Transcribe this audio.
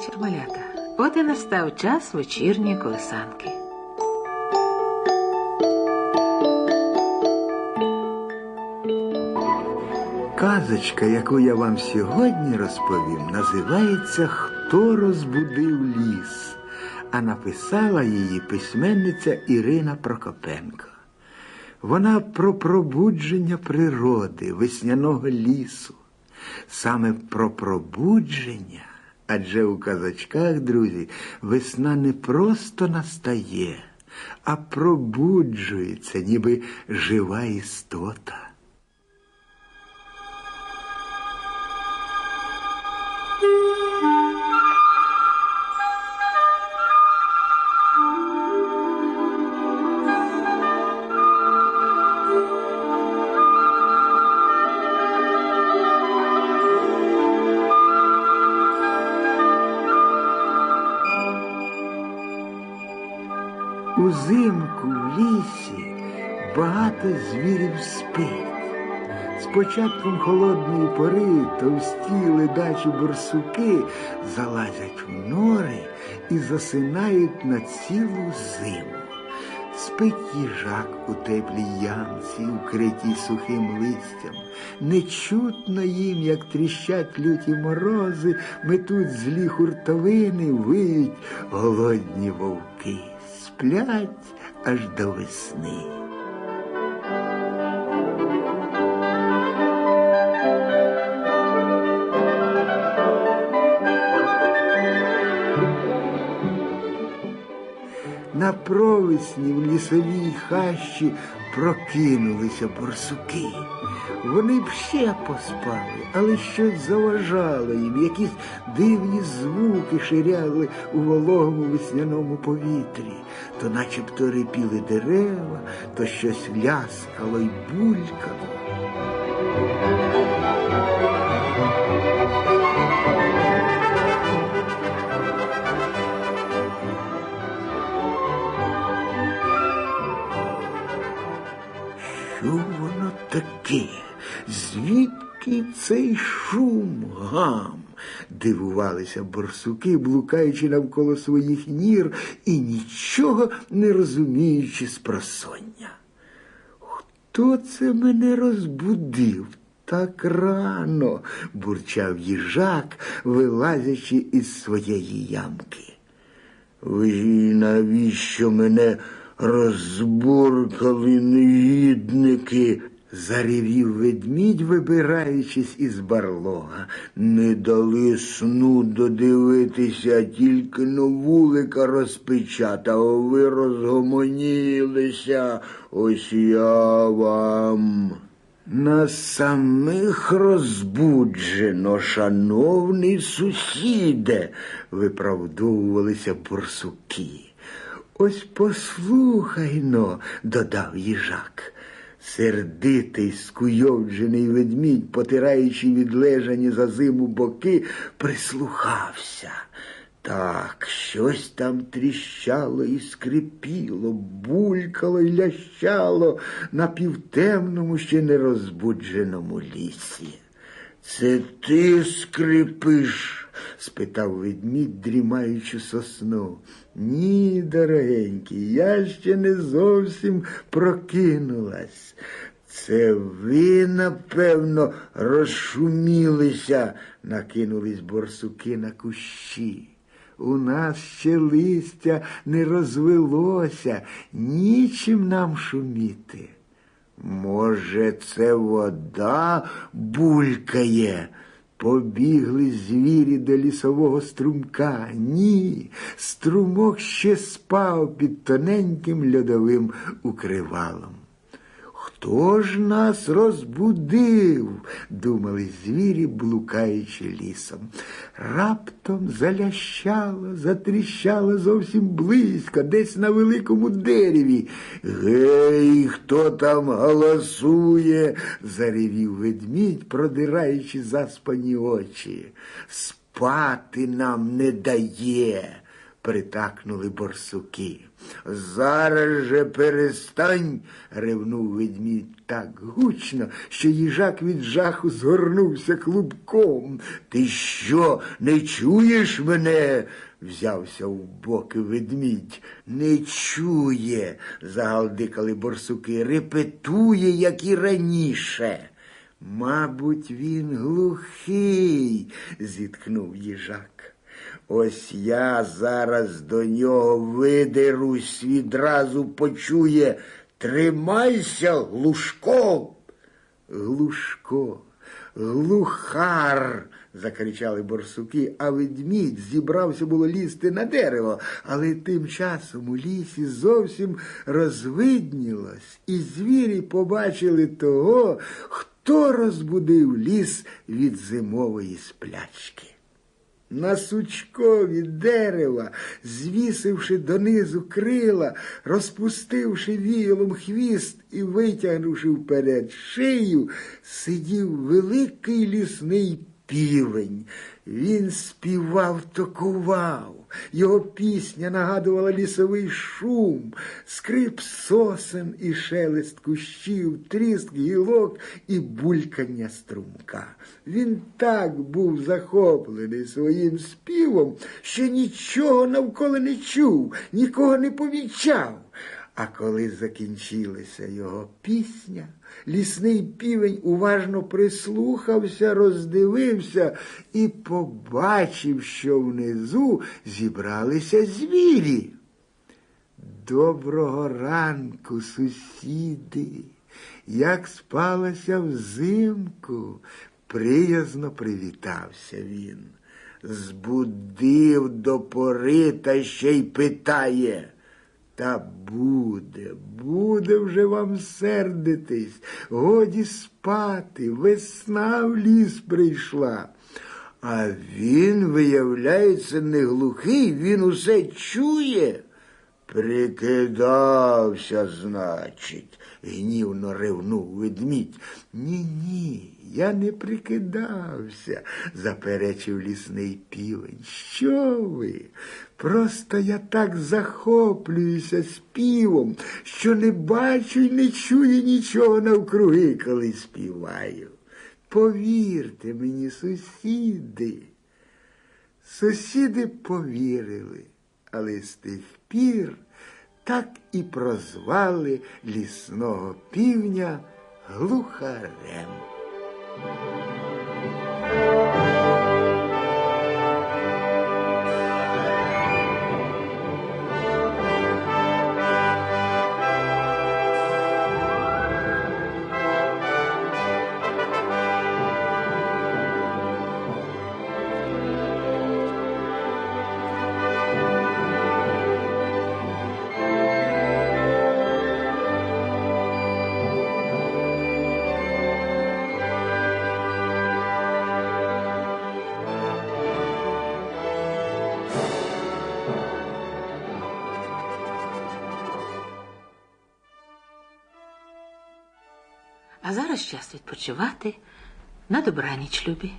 вечір, малята. От і настав час вечірньої колесанки. Казочка, яку я вам сьогодні розповім, називається Хто розбудив ліс, а написала її письменниця Ірина Прокопенко. Вона про пробудження природи, весняного лісу. Саме про пробудження, адже у казачках, друзі, весна не просто настає, а пробуджується, ніби жива істота. Узимку в лісі багато звірів спить. З початком холодної пори товсті ледачі борсуки залазять в нори і засинають на цілу зиму. Спить їжак у теплій ямці, укритій сухим листям. Не чутно їм, як тріщать люті морози, метуть злі хуртовини, виють голодні вовки, сплять аж до весни. Провесні в лісовій хащі прокинулися борсуки. Вони б ще поспали, але щось заважало їм, якісь дивні звуки ширяли у вологому весняному повітрі, то начебто рипіли дерева, то щось ляскало й булькало. Таке? Звідки цей шум гам? Дивувалися борсуки, блукаючи навколо своїх нір і нічого не розуміючи з просоння. Хто це мене розбудив? Так рано, бурчав їжак, вилазячи із своєї ямки. Ви навіщо мене розбуркали негідники? Заревів ведмідь, вибираючись із барлога. Не дали сну додивитися, тільки но вулика розпечата, ви розгомонілися. Ось я вам. Нас самих розбуджено, шановний сусіде, виправдовувалися борсуки. Ось послухайно, додав їжак. Сердитий, скуйовджений ведмідь, потираючи відлежані за зиму боки, прислухався. Так, щось там тріщало і скрипіло, булькало і лящало на півтемному, ще не розбудженому лісі. Це ти скрипиш? Спитав ведмідь, дрімаючи сосну. Ні, дорогенький, я ще не зовсім прокинулась. Це ви, напевно, розшумілися, накинулись борсуки на кущі. У нас ще листя не розвелося, нічим нам шуміти. Може, це вода булькає? Побігли звірі до лісового струмка. Ні, струмок ще спав під тоненьким льодовим укривалом. Хто ж нас розбудив? думали звірі, блукаючи лісом. Раптом залящало, затріщало зовсім близько, десь на великому дереві. Гей, хто там голосує? заревів ведмідь, продираючи заспані очі. Спати нам не дає притакнули борсуки. Зараз же перестань, ревнув ведмідь так гучно, що їжак від жаху згорнувся клубком. Ти що, не чуєш мене? взявся в боки ведмідь. Не чує, загалдикали борсуки, репетує, як і раніше. Мабуть, він глухий, зітхнув їжак. Ось я зараз до нього видерусь, відразу почує. Тримайся, глушко. Глушко, глухар. закричали борсуки, а ведмідь зібрався було лізти на дерево, але тим часом у лісі зовсім розвиднілось, і звірі побачили того, хто розбудив ліс від зимової сплячки. На сучкові дерева, звісивши донизу крила, розпустивши віялом хвіст і витягнувши вперед шию, сидів великий лісний півень. Він співав токував. Його пісня нагадувала лісовий шум, скрип сосен і шелест кущів, тріск гілок і булькання струмка. Він так був захоплений своїм співом, що нічого навколо не чув, нікого не помічав. А коли закінчилася його пісня, лісний півень уважно прислухався, роздивився і побачив, що внизу зібралися звірі. Доброго ранку, сусіди, як спалося взимку, приязно привітався він. Збудив до пори та ще й питає. Та буде, буде вже вам сердитись, годі спати, весна в ліс прийшла. А він, виявляється, не глухий, він усе чує. Прикидався, значить, гнівно ревнув ведмідь. Ні, ні, я не прикидався, заперечив лісний півень. Що ви? Просто я так захоплююся співом, що не бачу й не чую нічого навкруги, коли співаю. Повірте мені, сусіди. Сусіди повірили, але з тих пір так і прозвали лісного півня глухарем. А зараз час відпочивати на добраніч, любі.